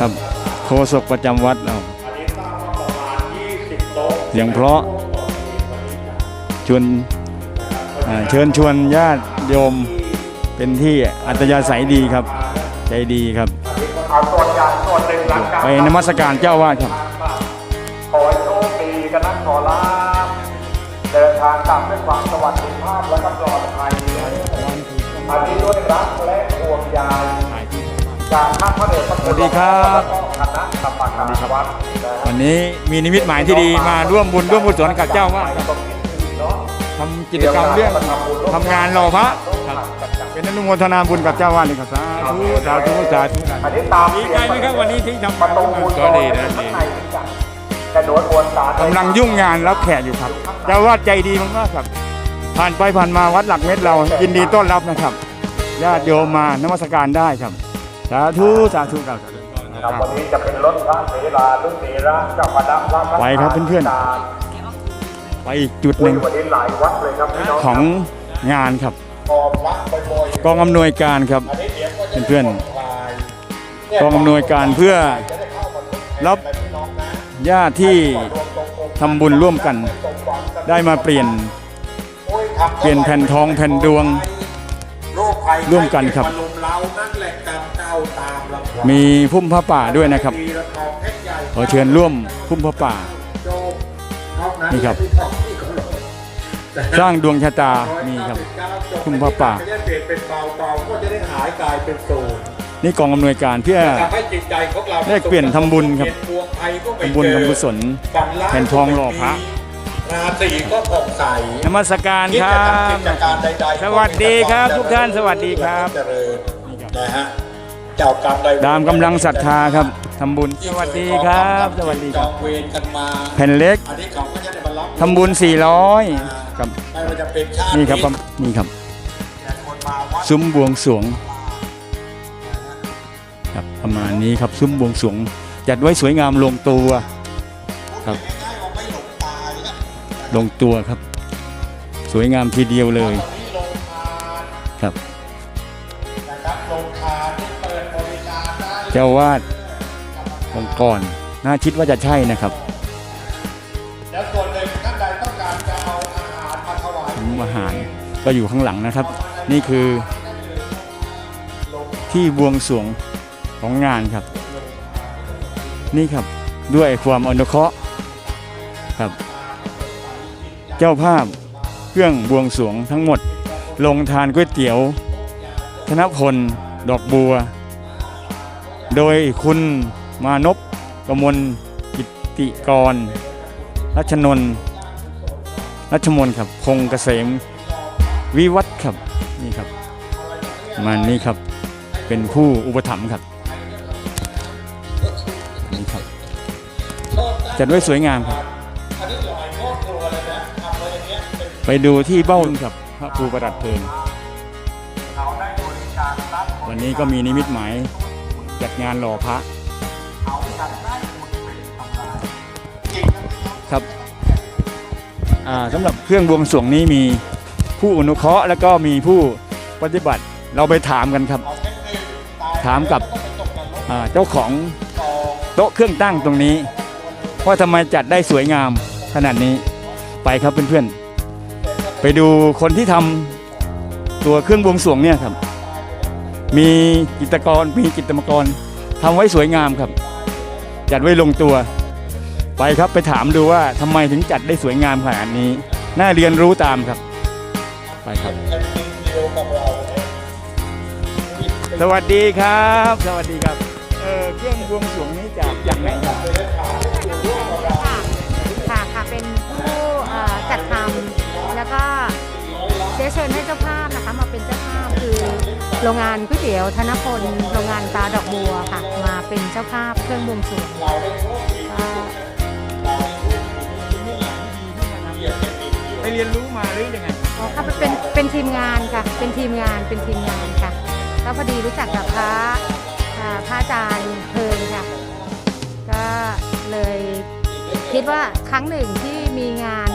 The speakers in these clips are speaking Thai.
ครับโฆษกประจำวัดเอาอันนี้สร้างมาประมาณ20โต๊ะเสียงเพราะชวนอ่าเชิญชวนญาติโยมเป็นที่อัตยาศัยดีครับ ใจดีครับเอาส่วนใหญ่ส่วนหนึ่งหลังจากไปนมัสการเจ้าวาดครับขอให้โชคดีกันนะขอลาบเดินทางกลับด้วยความสวัสดิภาพและก็ปลอดภัยอันนี้ด้วยรักและห่วงใย จากท่านพระเดชพระคุณสวัสดีครับแล้วก็คณะกรรมการวัดนะฮะวันนี้มีนิมิตหมายที่ดีมาร่วมบุญร่วมกุศลกับเจ้าวาดครับทำกิจกรรมเรื่องทำงานรอพระครับเป็นอนุโมทนาบุญกับเจ้าวาดเลยครับสาธุสาธุสาธุอันนี้ตามดีใจไหมครับวันนี้ที่ทำประตูบุญก็ดีนะดีข้างในนี่จ้ะแต่โดยมวลสารกำลังยุ่งงานรับแขกอยู่ครับ เจ้าวาดใจดีมากๆครับ ผ่านไปผ่านมาวัดหลักเม็ดเรายินดีต้อนรับนะครับญาติโยมมานมัสการได้ครับ สาธุสาธุครับครับวันนี้จะเป็นรถพระเสราลุเสระเจ้าคณะพระพัฒไปครับเพื่อนไปอีกจุดหนึ่งวันนี้หลายวัดเลยครับพี่น้องของงานครับ กองพระบ่อยๆกองอำนวยการครับอันนี้เดี๋ยวก็จะเพื่อนคลายกองอำนวยการเพื่อจะได้เข้ามาทดแทนรับไปพี่น้องนะญาติที่ทำบุญร่วมกันสมหวังกัน ได้มาเปลี่ยน โอ้ยทำเปลี่ยนแผ่นทองแผ่นดวงโรคภัย ร่วมกันครับไข้เจ็มาลุมเรานั่นแหละกรรมเก้าตามลำพังมีพุ่มพระป่าด้วยนะครับมีละทองแท่งใหญ่ขอเชิญร่วมพุ่มพระป่าโจมนอกนั้นนี่ครับไม่ต้องที่เขาหรอกสร้างดวงชะตานี่ครับ พุ่มพระป่าจะได้เปลี่ยนเป็นเบาเบาๆก็จะได้หายกลายเป็นศูนย์นี่กองอำนวยการเพื่อทำให้จิตใจของเราแลกเปลี่ยนทำบุญครับเปลี่ยนพวงภัยก็ไม่ทำบุญเจอทำกุศลฝันร้ายแผ่นทองหล่อพระ ราตรีก็ผ่องใสนมัสการคิดคจะรัทำกิบ จการใดๆสวัสดีครับทุกท่านสวัสดีครับ เจริญนะฮะเจ้ากรรมใดตามกำลังศรัทธาครับทำบุญ สวัสดีครับ สวัสดีจครัอบ งเวรกันมาแผ่นเล็กอันนี้เขาก็จะได้มารับทำบุญ 400ครับไม่ว่าจะเป็นชาตินี่ครับนี้นี่ครับ แต่คนมาวัดซุ้มบวงสรวงครับประมาณนี้ครับซุ้มบวงสรวงจัดไว้สวยงามลงตัว ครับ ลงตัวครับ สวยงามทีเดียวเลยครับเจ้าวาดองค์กรน่าคิดว่าจะใช่นะครับแล้วส่วนหนึ่งท่านใดต้องการจะเอาอาหารมาถวายอาหารก็อยู่ข้างหลังนะครับ นี่คือที่บวงสรวงของงานครับ นี่ครับด้วยความอนุเคราะห์ครับ เจ้าภาพเครื่องบวงสวงทั้งหมด ลงทานก๋วยเตี๋ยว ธนพล ดอกบัว โดยคุณมานพกมลกิติกร รัชนนรัชมนครับ พงเกษม วิวัฒนครับนี่ครับมันนี่ครับเป็นผู้อุปถัมภ์ครับนี่ครับจัดไว้สวยงามครับ ไปดูที่เบ้าครับพระครูประดับเพลิงวันนี้ก็มีนิมิตหมายจัดงานหล่อพระ ครับอ่าสำหรับเครื่องบวงสรวงนี้มีผู้อนุเคราะห์แล้วก็มีผู้ปฏิบัติเราไปถามกันครับ ถามกับเจ้าของสองโต๊ะเครื่องตั้งตรงนี้ว่าทำไมจัดได้สวยงามขนาดนี้ไปครับเพื่อนๆ ไปดูคนที่ทำตัวเครื่องบวงสรวงเนี่ยครับ มีจิตกรมีจิตรกรทำไว้สวยงามครับ จัดไว้ลงตัว ไปครับไปถามดูว่าทำไมถึงจัดได้สวยงามขนาดนี้ น่าเรียนรู้ตามครับ ไปครับ สวัสดีครับ สวัสดีครับเออเครื่องบวงสรวงนี้จากจากไหนครับค่ะค่ะค่ะเป็นผู้ เชิญให้เจ้าภาพนะคะมาเป็นเจ้าภาพคือโรงงานก๋วยเตี๋ยวธนพลโรงงานตาดอกบัวค่ะ มาเป็นเจ้าภาพเครื่องบวงสรวงไปเรียนรู้มาหรือยังไงอ๋อค่ะเป็นเป็นทีมงานค่ะ เป็นทีมงานเป็นทีมงานค่ะก็พอดีรู้จักกับพระพระอาจารย์เพลิงค่ะ ก็เลยคิดว่าครั้งหนึ่งที่มีงาน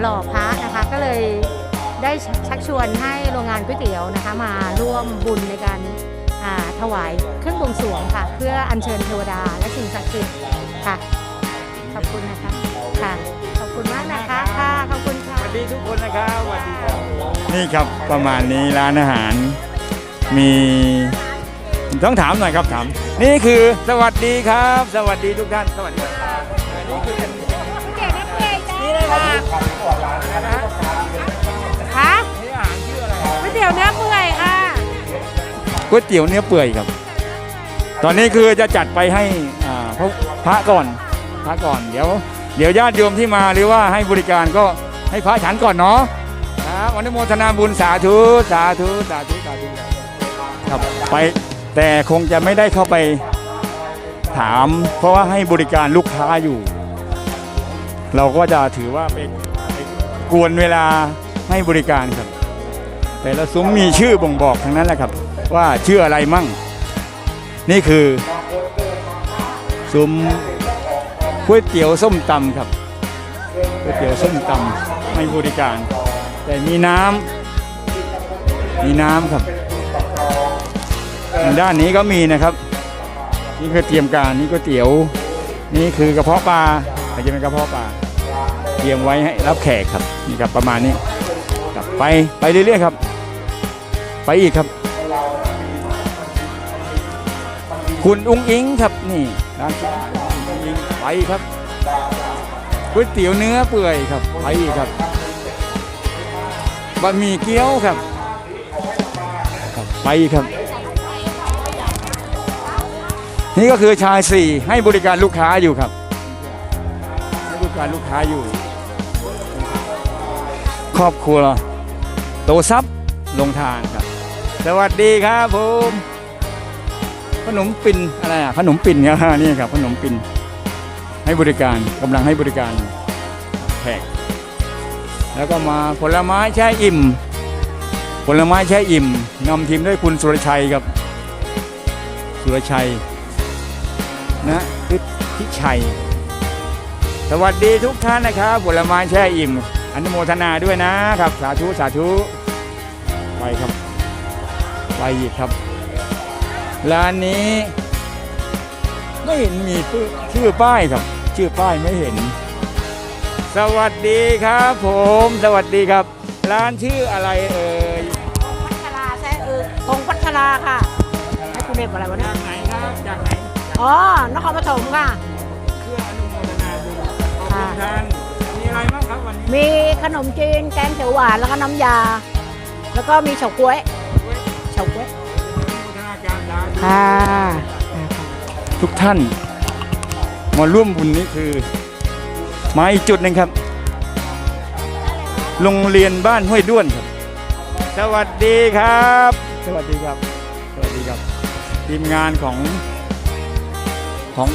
หล่อพระนะคะก็เลย ได้ชักชวนให้โรงงานก๋วยเตี๋ยวนะคะ มาร่วมบุญในการอ่าทถวายเครื่องบวงสรวงค่ะ เพื่ออัญเชิญเทวดาและสิ่งศักดิ์สิทธิ์ค่ะ ขอบคุณนะคะค่ะ ขอบคุณมากนะคะค่ะขอบคุณค่ะสวัสดีทุกคนนะครับสวัสดีครับนี่ครับประมาณนี้ร้านอาหาร มีต้องถามหน่อยครับถาม นี่คือสวัสดีครับ สวัสดีทุกท่าน สวัสดีครับนี่คือเป็นนี่เลยค่ะคะ ตี๋ยวเนื้อเปื่อยค่ะก๋วยเตี๋ยวเนื้อเปื่อยครับ ตอนนี้คือจะจัดไปให้อ่าพระพระก่อนพระก่อนเดี๋ยว เดี๋ยวญาติโยมที่มาหรือว่าให้บริการก็ให้พระฉันก่อนเนาะครับอนุโมทนาบุญสาธุสาธุสาธุสาธุครับไปแต่คงจะไม่ได้เข้าไปถาม เพราะว่าให้บริการลูกค้าอยู่ เราก็จะถือว่าเป็นกวนเวลาให้บริการครับ แต่ละซุ้มมีชื่อบ่งบอกทั้งนั้นแหละครับ ว่าชื่ออะไรมั่ง นี่คือซุ้มก๋วยเตี๋ยวส้มตำครับก๋วยเตี๋ยวส้มตำให้บริการ แต่มีน้ำมีน้ำครับด้านนี้ก็มีนะครับ นี่คือเตรียมการนี่ก๋วยเตี๋ยว นี่คือกระเพาะปลาอาจจะเป็นกระเพาะปลาเตรียมไว้ให้รับแขกครับนี่ครับประมาณนี้ ไปไปเรื่อยๆครับ ไปอีกครับ คุณอุ้งอิงครับนี่ร้านคุณอุ้งอิงไปครับก๋วยเตี๋ยวเนื้อเปื่อยครับไปอีกครับบะหมี่เกี๊ยวครับครับไปอีกครับ นี่ก็คือชายสี่ให้บริการลูกค้าอยู่ครับให้บริการลูกค้าอยู่ ครอบครัว โตซับลงทานครับ สวัสดีครับผมขนมปิ่นอะไรอะขนมปิ่นเนี่ยนี่ครับขนมปิ่นให้บริการกำลังให้บริการแขกแล้วก็มาผลไม้แช่อิ่ม ผลไม้แช่อิ่มนำทีมด้วยคุณสุรชัยครับ สุรชัยนะพิชัย สวัสดีทุกท่านนะครับ ผลไม้แช่อิ่ม อนุโมทนาด้วยนะครับ สาธุสาธุไปครับไปอีกครับ ร้านนี้ไม่เห็นมีชื่อชื่อป้ายครับ ชื่อป้ายไม่เห็น สวัสดีครับผม สวัสดีครับ ร้านชื่ออะไรเอ่ยพัชราใช่เออพงพัชราค่ะให้คุณเด็บอะไรวะเนี่ยจากไหนครับจากไหนอ๋อนครปฐมค่ะ เพื่ออนุโมทนาบุญขอบคุณท่าน วันนี้มีขนมจีนแกงเขียวหวานแล้วก็น้ำยา แล้วก็มีเฉาก๊วยเฉาก๊วยอนุโมทนาการสาธุค่ะทุกท่าน มาร่วมบุญนี้คือมาอีกจุดหนึ่งครับ โรงเรียนบ้านห้วยด้วนครับ สวัสดีครับ สวัสดีครับ สวัสดีครับทีมงานของของ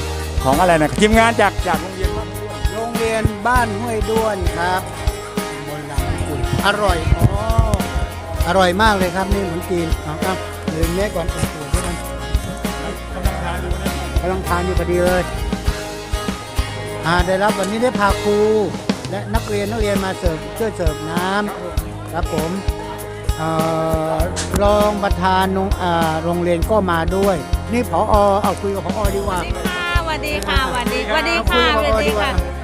ของอะไรนะทีมงานจากจากโรงเรียนบ้านห้วยด้วนโรงเรียนบ้านห้วยด้วนครับบนหลังคุณอร่อยอ๋ออร่อยมากเลยครับนี่เหมือนจีนเอาครับลืมเนี้ยก่อนโอ้โหเดี๋ยวมันกำลังทานอยู่พอดีเลยอ่าได้รับวันนี้ได้พาครูและนักเรียนนักเรียนมาเสิร์ฟช่วยเสิร์ฟน้ำครับผมเอ่อรองประธานโรงอ่าโรงเรียนก็มาด้วย นี่ผอเอาคุยกับผอดีกว่า สวัสดีค่ะสวัสดีสวัสดีค่ะสวัสดีค่ะ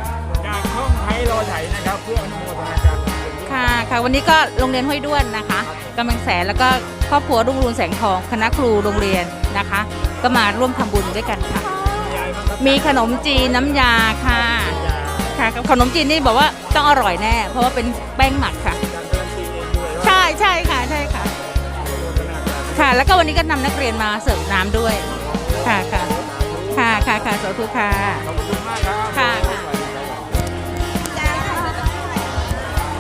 รอไถนะครับเพื่ออนุโมทนาการบุญค่ะค่ะวันนี้ก็โรงเรียนห้วยด้วนนะคะกำลังแสนแล้วก็ครอบครัวรุ่งเรืองแสงทองคณะครูโรงเรียนนะคะ ก็มาร่วมทำบุญด้วยกันค่ะมีอะไรบ้างครับมีขนมจีนน้ำยาค่ะค่ะขนมจีนนี่บอกว่าต้องอร่อยแน่ เพราะว่าเป็นแป้งหมักค่ะจากเดินทีเองด้วยใช่ใช่ค่ะใช่ค่ะ ค่ะ แล้วก็วันนี้ก็นำนักเรียนมาเสิร์ฟน้ำด้วย ค่ะค่ะค่ะค่ะค่ะสาธุค่ะ ขอบคุณมากครับ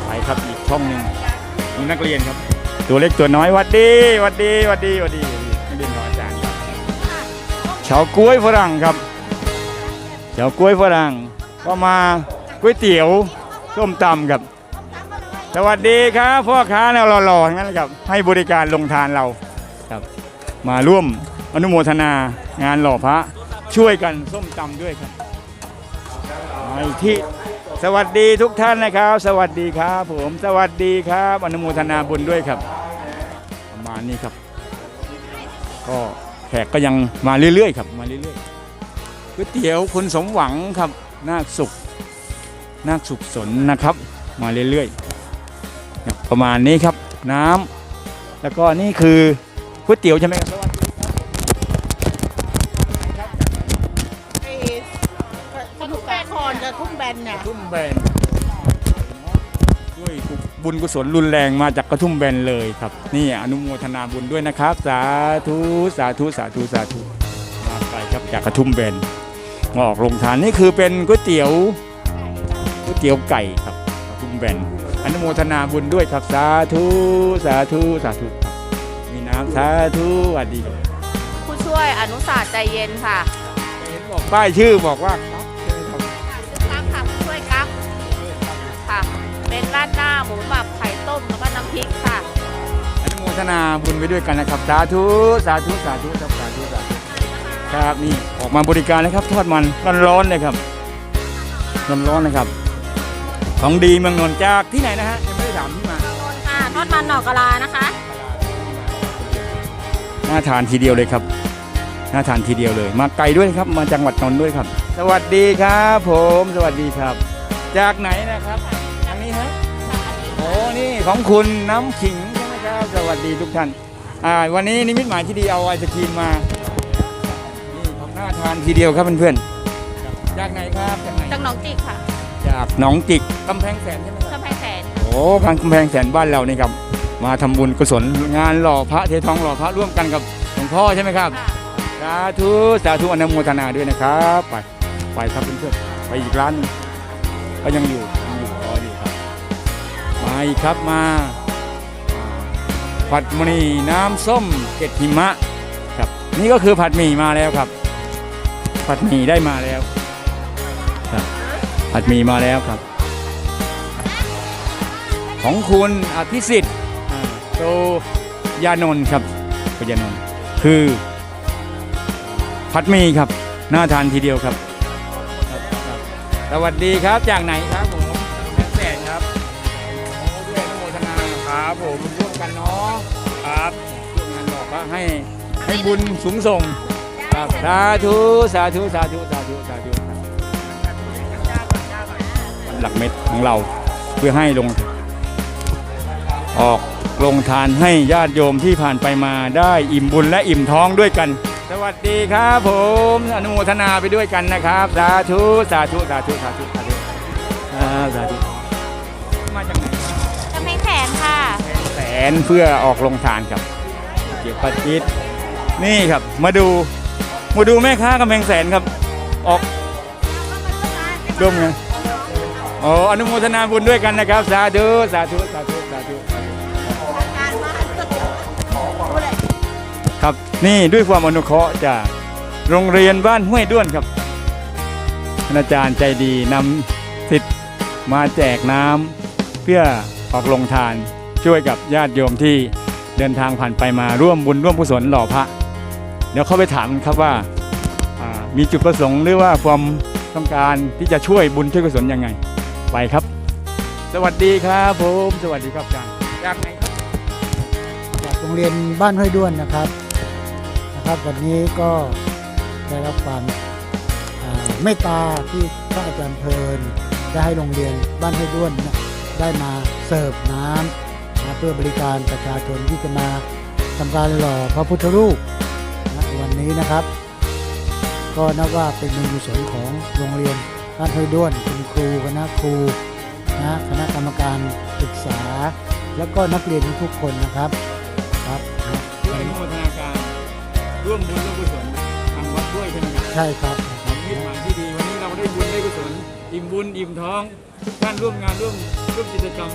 ไปครับอีกช่องหนึ่งมีนักเรียนครับ ตัวเล็กตัวน้อยวัดดีวัดดีวัดดีวัดดีนักเรียนของอาจารย์ครับเฉาก้วยฝรั่งครับเฉาก้วยฝรั่งก็มาก๋วยเตี๋ยวส้มตำครับ สวัสดีครับพ่อค้าแนวหล่อๆทั้งนั้นครับให้บริการลงทานเราครับ มาร่วมอนุโมทนางานหล่อพระช่วยกันส้มตำด้วยครับมาอีกที่ สวัสดีทุกท่านนะครับ สวัสดีครับผมสวัสดีครับอนุโมทนาบุญด้วยครับ ประมาณนี้ครับ ก็แขกก็ยังมาเรื่อยๆครับมาเรื่อยๆก๋วยเตี๋ยวคุณสมหวังครับนาคสุขนาคสุขสนนะครับ มาเรื่อยๆประมาณนี้ครับน้ำแล้วก็นี่คือก๋วยเตี๋ยวใช่ไหมครับ บุญกุศลรุนแรงมาจากกระทุ่มแบนเลยครับ นี่อนุโมทนาบุญด้วยนะครับ สาธุสาธุสาธุสาธุมาไกลครับจากกระทุ่มแบนมาออกโรงทานนี่คือเป็นก๋วยเตี๋ยวก๋วยเตี๋ยวไก่ครับกระทุ่มแบนอนุโมทนาบุญด้วยครับสาธุสาธุสาธุครับมีน้ำสาธุสวัสดีครับผู้ช่วยอนุศาสตร์ใจเย็นค่ะ เห็นบอกป้ายชื่อบอกว่า เป็นราดหน้าหมูหมักไข่ต้มแล้วก็น้ำพริกค่ะอนุโมทนาบุญไปด้วยกันนะครับสาธุสาธุสาธุครับสาธุสาธุครับนี่ออกมาบริการนะครับ ทอดมันร้อนๆเลยครับร้อนๆนะครับ ของดีเมืองนนท์จากที่ไหนนะฮะยังไม่ได้ถามที่มาค่ะทอดมันหน่อกะลานะคะน่าทานทีเดียวเลยครับน่าทานทีเดียวเลย มาไกลด้วยครับ มาจังหวัดนนท์ด้วยครับ สวัสดีครับ ผม สวัสดีครับ จากไหนนะครับทางนี้ฮะโอ้นี่ของคุณน้ำขิงใช่ไหมครับ สวัสดีทุกท่านอ่าวันนี้นิมิตหมายที่ดีเอาไอศครีมมานี่ของน่าทานทีเดียวครับเพื่อนๆจากไหนครับจากไหนจากหนองจิกค่ะ จากหนองจิกกำแพงแสนใช่ไหมครับกำแพงแสนโอ้การกำแพงแสนบ้านเรานี่ครับ มาทำบุญกุศลงานหล่อพระเททองหล่อพระร่วมกันกับหลวงพ่อใช่ไหมครับค่ะสาธุสาธุอนุโมทนาด้วยนะครับ ไปไปครับเพื่อนๆไปอีกร้านหนึ่งก็ยังอยู่ อีกครับมาผัดหมี่น้ำส้มเกล็ดหิมะครับนี่ก็คือผัดหมี่มาแล้วครับ ผัดหมี่ได้มาแล้วครับผัดหมี่มาแล้วครับ ของคุณอภิสิทธิ์โตยานนท์ครับโตยานนท์คือผัดหมี่ครับน่าทานทีเดียวครับครับครับสวัสดีครับจากไหนครับ ครับผมร่วมกันเนาะครับร่วมงานบอกว่าให้ให้บุญสูงส่งครับสาธุสาธุสาธุสาธุสาธุครับหลักเม็ดของเราเพื่อให้ลง ออกลงทานให้ญาติโยมที่ผ่านไปมาได้อิ่มบุญและอิ่มท้องด้วยกัน สวัสดีครับผมอนุโมทนาไปด้วยกันนะครับ สาธุสาธุสาธุสาธุสาธุอ่าสาธุ นเพื่อออกลงทานครับเกี่ยวกับจิตนี่ครับมาดูมาดูแม่ค้ากำแพงแสนครับ ออกร่วมกันโอ้อนุโมทนาบุญด้วยกันนะครับ สาธุสาธุสาธุสาธุครับนี่ด้วยความอนุเคราะห์จากโรงเรียนบ้านห้วยด้วนครับอาจารย์ใจดีนำสิทธิ์มาแจกน้ำเพื่อออกลงทาน ช่วยกับญาติโยมที่เดินทางผ่านไปมาร่วมบุญร่วมกุศลหล่อพระ เดี๋ยวเข้าไปถามครับว่าอ่ามีจุดประสงค์หรือว่าความต้องการที่จะช่วยบุญช่วยกุศลยังไง ไปครับ สวัสดีครับผมสวัสดีครับอาจารย์จากไหนครับจากโรงเรียนบ้านห้วยด้วนนะครับนะครับ วันนี้ก็ได้รับความอ่าเมตตาที่พระอาจารย์เพลินได้ให้โรงเรียนบ้านห้วยด้วนเนี่ยได้มาเสิร์ฟน้ำนะ เพื่อบริการประชาชนที่จะมาทำการหล่อพระพุทธรูปนะวันนี้นะครับ ก็นับว่าเป็นบุญกุศลของโรงเรียนบ้านห้วยด้วนคุณครูคณะครูนะคณะกรรมการศึกษา แล้วก็นักเรียนทุกๆคนนะครับครับนะด้วยอนุโมทนาการร่วมบุญร่วมกุศลทางวัดด้วยใช่ไหมครับใช่ครับของมิตรหมายที่ดีวันนี้เราได้บุญได้กุศลอิ่มบุญอิ่มท้องทุกท่านร่วมงานร่วมร่วมกิจกรรม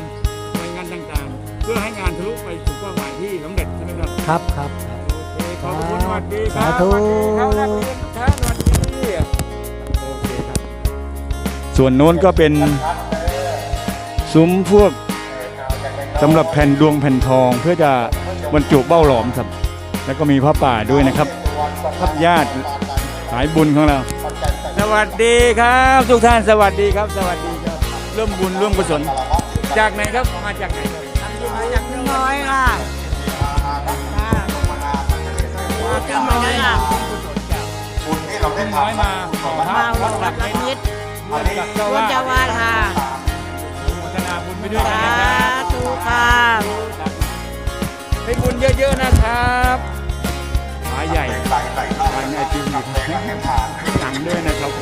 หน่วยงานต่างๆ เพื่อให้งานทะลุไปสู่เป้าหมายที่สำเร็จใช่ไหมครับครับครับครับ โอเคขอบคุณสวัสดีครับสาธุสวัสดีครับนักเรียนทุกท่านสวัสดีโอเคครับ ส่วนโน้นก็เป็นซุ้มพวกสำหรับแผ่นดวงแผ่นทองเพื่อจะบรรจุเบ้าหลอมครับ แล้วก็มีพระป่าด้วยนะครับครับญาติสายบุญของเรา สวัสดีครับทุกท่านสวัสดีครับ สวัสดีครับร่วมบุญร่วมกุศลจากไหนครับมาจากไหน น้อยค่ะขึ้นมาเลยอะบุญที่เราได้ทำน้อยมาขอพระมาวัดละนิดร่วมกับเจ้าวัวานดเจ้าวาดค่ะโมทนาบุญไปด้วยกันสานะครับธุค่ะให้บุญเยอะๆนะครับหมาใหญ่ใส่ใส่เข้าทางไอทีวีให้ผ่านหนังด้วยนะครับ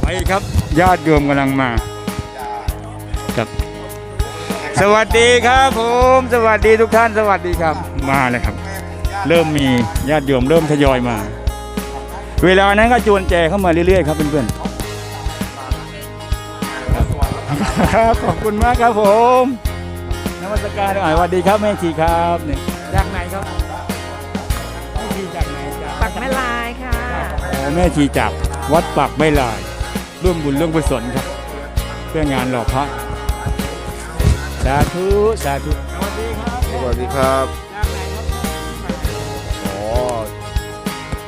ไปครับญาติโยมกำลังมา ครับ สวัสดีครับผม สวัสดีทุกท่านสวัสดีครับ มาเลยครับ เริ่มมีญาติโยมเริ่มทยอยมา เวลานั้นก็จวนแจเข้ามาเรื่อยๆครับเพื่อนๆครับขอบคุณมากครับผมนมัสการหน่อยสวัสดีครับแม่ชีครับเนี่ยจากไหนครับแม่ชีจากไหนจากปักแม่ลายค่ะอ๋อแม่ชีจากวัดปักไม่ลาย ร่วมบุญร่วมกุศลครับ เพื่องานหล่อพระสาธุสาธุสวัสดีครับสวัสดีครับจากไหนครับอ๋อ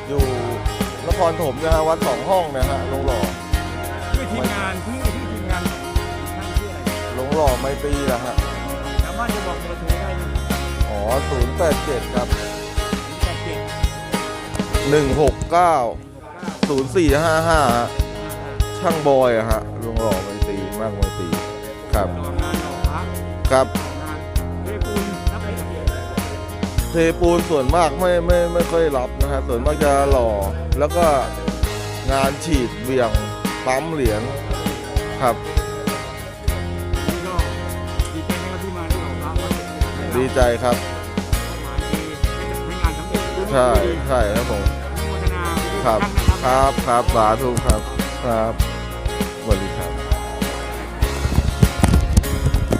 อยู่นครถมนะฮะวัดสองห้องนะฮะลงหล่อชื่อทีมงานชื่อชื่อทีมงานท่านชื่ออะไรลงหล่อไมตรีนะฮะสามารถจะบอกเบอร์โทรได้ไหมอ๋อศูนย์แปดเจ็ดครับแปดเจ็ดหนึ่งหกเก้าศูนย์สี่ห้าห้าช่างบอยอะฮะลงหล่อไมตรีมากไมตรีครับต่องานหล่อพระ ครับเทปูนรับไปกับเทปูนส่วนมากไม่ไม่ไม่ค่อยรับนะฮะส่วนมากจะหล่อแล้วก็งานฉีดเบี่ยงปั๊มเหรียญครับ นี่ก็ดีใจนะครับที่มาได้หล่อพระวัดดีใจครับ หมายดีให้งานสำเร็จใช่ใช่ครับผมโมทนาไปด้วยครับครับ ครับครับสาธุครับครับ